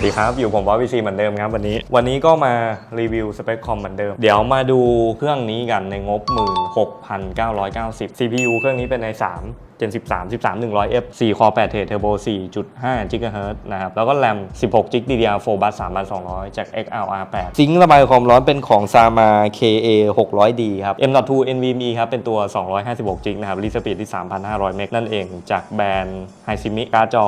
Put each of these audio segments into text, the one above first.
วัสดีครับ อยู่ผมบอสวีซีเหมือนเดิมครับวันนี้ วันนี้ก็มารีวิวสเปคคอมเหมือนเดิม เดี๋ยวมาดูเครื่องนี้กันในงบ 16,990 CPU เครื่องนี้เป็นใน 3 Gen 13 13 100F 4 Core 8 Thread Turbo 4.5 GHz นะครับ แล้วก็ RAM 16 GB DDR4 Bus 3200 จาก XLR8 ซิงค์ระบายความร้อนเป็นของ Sama KA 600D ครับ M.2 NVMe ครับ เป็นตัว 256 GB นะครับรีสปีดที่ 3,500 เมกนั่นเอง จากแบรนด์ Hysimic การ์ดจอ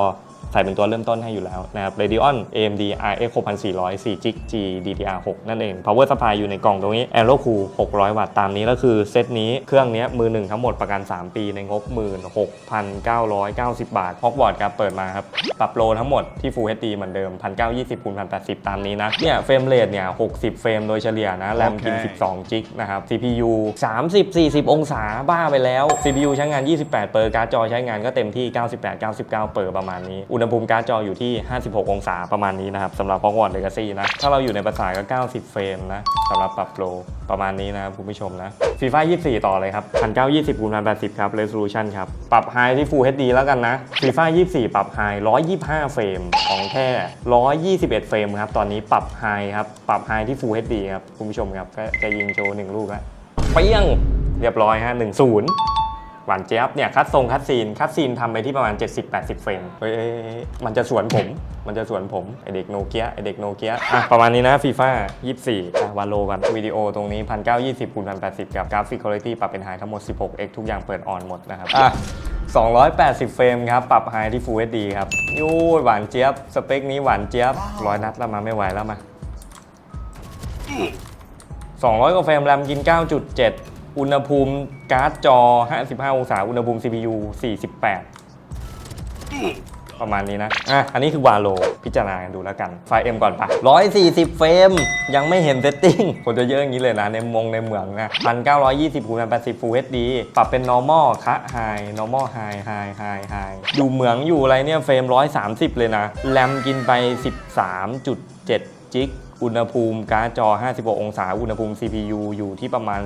ใส่เป็นตัวเริ่มต้นให้อยู่แล้วนะครับ Radeon AMD RX 6400 4 g G DDR6 นั่นเอง Power Supply อยู่ในกล่องตรงนี้ Aero Cool 600 วัตต์ตามนี้แล้วคือเซตนี้เครื่องนี้มือหนึ่งทั้งหมดประกัน 3 ปีในงบ 16,990 บาท Hogwarts ครับเปิดมาครับ ปรับโลทั้งหมดที่ Full HD เหมือนเดิม 1920คูณ1080 ตามนี้นะ เนี่ยเฟรมเรทเนี่ย 60 เฟรมโดยเฉลี่ยนะแรมกิน 12จิกนะครับ CPU 30-40 องศาบ้าไปแล้ว CPU ใช้งาน 28 เปอร์การ์ดจอใช้งานก็เต็มที่ 98 99 เปอร์ประมาณนี้อุณณหภูมิการ์ดจออยู่ที่ 56 องศาประมาณนี้นะครับสำหรับ Hogwarts Legacy นะ ถ้าเราอยู่ในภาษาก็ 90 เฟรมนะสำหรับปรับโปรประมาณนี้นะครับคุณผู้ชมนะฟีฟ่า24 ต่อเลยครับ 1920คูณ1080 ครับ Resolution ครับ ปรับ High ที่ Full HD แล้วกันนะฟีฟ่า24 ปรับ High 125 เฟรมของแท้121 เฟรมครับ ตอนนี้ปรับ High ครับ ปรับ High ที่ Full HD ครับคุณผู้ชมครับ ก็จะยิงโชว์หนึ่งลูกแล้วเปี้ยงเรียบร้อยฮะ1-0 หวานเจี๊ยบเนี่ยคัดทรงคัดซีนคัดซีนทำไปที่ประมาณ 70-80 เฟรมเฮ้ยเอ้ยเอ้ยมันจะสวนผม มันจะสวนผมไอเด็กโนเกียไอเด็กโนเกียอะประมาณนี้นะฟีฟ่า24อะวาโลกันวิดีโอตรงนี้ 1920คูณ1080 กับกราฟิกคุณภาพปรับเป็นไฮทั้งหมด 16x ทุกอย่างเปิดออนหมดนะครับอะ280 เฟรมครับ ปรับไฮที่ Full HD ครับยูยหวานเจี๊ยบ สเปคนี้หวานเจี๊ยบร้อยนัดแล้วมาไม่ไหวแล้วมา200กว่าเฟรมแรมกิน 9.7 อุณหภูมิการ์ดจอ 55 องศา อุณหภูมิ CPU 48 ประมาณนี้นะ อะ อันนี้คือวาโล พิจารณากันดูแล้วกัน ไฟล์ M ก่อนปะ140 เฟรม ยังไม่เห็นเซตติ้งคนจะเยอะอย่างนี้เลยนะ ในมงในเมืองนะ 1920คูณ1080 Full HD ปรับเป็น normal คะ high normal high high high high อยู่เหมืองอยู่อะไรเนี่ย เฟรม 130 เลยนะ แรมกินไป 13.7 จิก อุณหภูมิการ์ดจอ 56 องศา อุณหภูมิ CPU อยู่ที่ประมาณ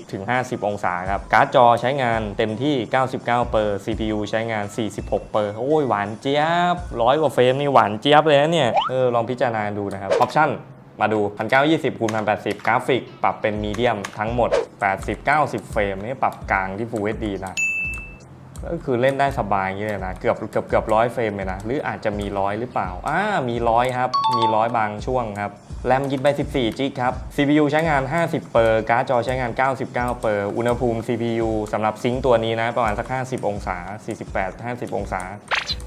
40-50 องศาครับ การ์ดจอใช้งานเต็มที่ 99 เปอร์ CPU ใช้งาน 46 เปอร์ โอ้ยหวานเจี๊ยบ ร้อยกว่าเฟรมนี่หวานเจี๊ยบเลยนะเนี่ย เออ ลองพิจารณาดูนะครับ ออปชั่นมาดู 1920คูณ1080 กราฟิก ปรับเป็นมีเดียมทั้งหมด 80-90 เฟรมนี่ปรับกลางที่ Full HD นะ ก็คือเล่นได้สบายอย่างนี้เลยนะ เกือบเกือบเกือบร้อยเฟรมเลยนะ หรืออาจจะมีร้อยหรือเปล่า อ่า มีร้อยครับ มีร้อยบางช่วงครับ แรมกินไป 14 จิกครับ CPU ใช้งาน 50 เปอร์ การ์ดจอใช้งาน 99 เปอร์ อุณหภูมิ CPU สำหรับซิงค์ตัวนี้นะ ประมาณสัก 50 องศา 48 50 องศา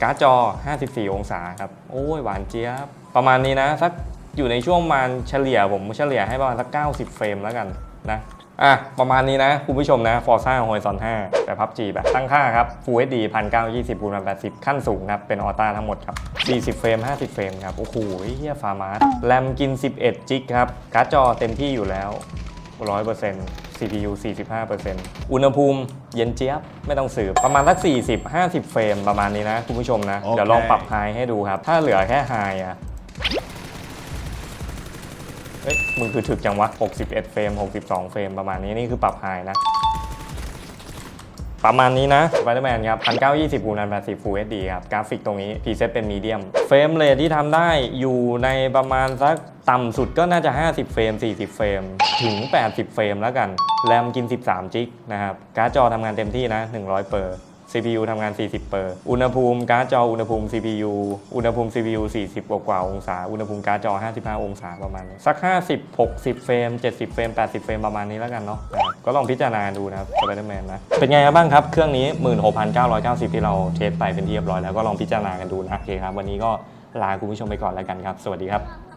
การ์ดจอ 54 องศาครับ โอ้ยหวานเจี๊ยบ ประมาณนี้นะ สักอยู่ในช่วงประมาณเฉลี่ยผมเฉลี่ยให้ประมาณสัก 90 เฟรมแล้วกันนะ อะ ประมาณนี้นะ คุณผู้ชมนะ Forza Horizon 5แบบ PUBG แบบตั้งค่าครับ Full HD 1920คูณ1080 ขั้นสูงครับ เป็นออต้าทั้งหมดครับ 40 เฟรม 50 เฟรมครับ โอ้โหเฮียฟาร์มาร์แรมกิน 11 จิกครับ การ์ดจอเต็มที่อยู่แล้ว 100% CPU 45%อุณหภูมิเย็นเจี๊ยบ ไม่ต้องสืบ ประมาณสัก 40-50 เฟรมประมาณนี้นะ คุณผู้ชมนะโอเคเดี๋ยวลองปรับไฮให้ดูครับ ถ้าเหลือแค่ไฮอะ เอ้ยมึงคือถึกจังวะ 61 เฟรม 62 เฟรมประมาณนี้นี่คือปรับไฮนะ ประมาณนี้นะ Spider-Man ครับ 1920 คูณ1080 Full HD ครับ กราฟิกตรงนี้พรีเซตเป็นมีเดียม เฟรมเรทที่ทำได้อยู่ในประมาณสักต่ำสุดก็น่าจะ 50 เฟรม 40 เฟรม ถึง 80 เฟรมแล้วกัน แรมกิน 13 จิกนะครับ การ์ดจอทำงานเต็มที่นะ 100 เปอร์ CPU ทำงาน 40 เปอร์ อุณหภูมิการ์ดจอ อุณหภูมิ CPU อุณหภูมิ CPU 40 กว่ากว่าองศา อุณหภูมิการ์ดจอ 55 องศาประมาณนี้สัก 50 60 เฟรม 70 เฟรม 80 เฟรมประมาณนี้แล้วกันเนาะ ก็ลองพิจารณาดูนะครับ Spider-Man นะ เป็นไงบ้างครับ เครื่องนี้ 16,990 ที่เราเทสไปเป็นที่เรียบร้อยแล้วก็ลองพิจารณากันดูนะ โอเคครับ วันนี้ก็ลาคุณผู้ชมไปก่อนแล้วกันครับ สวัสดีครับ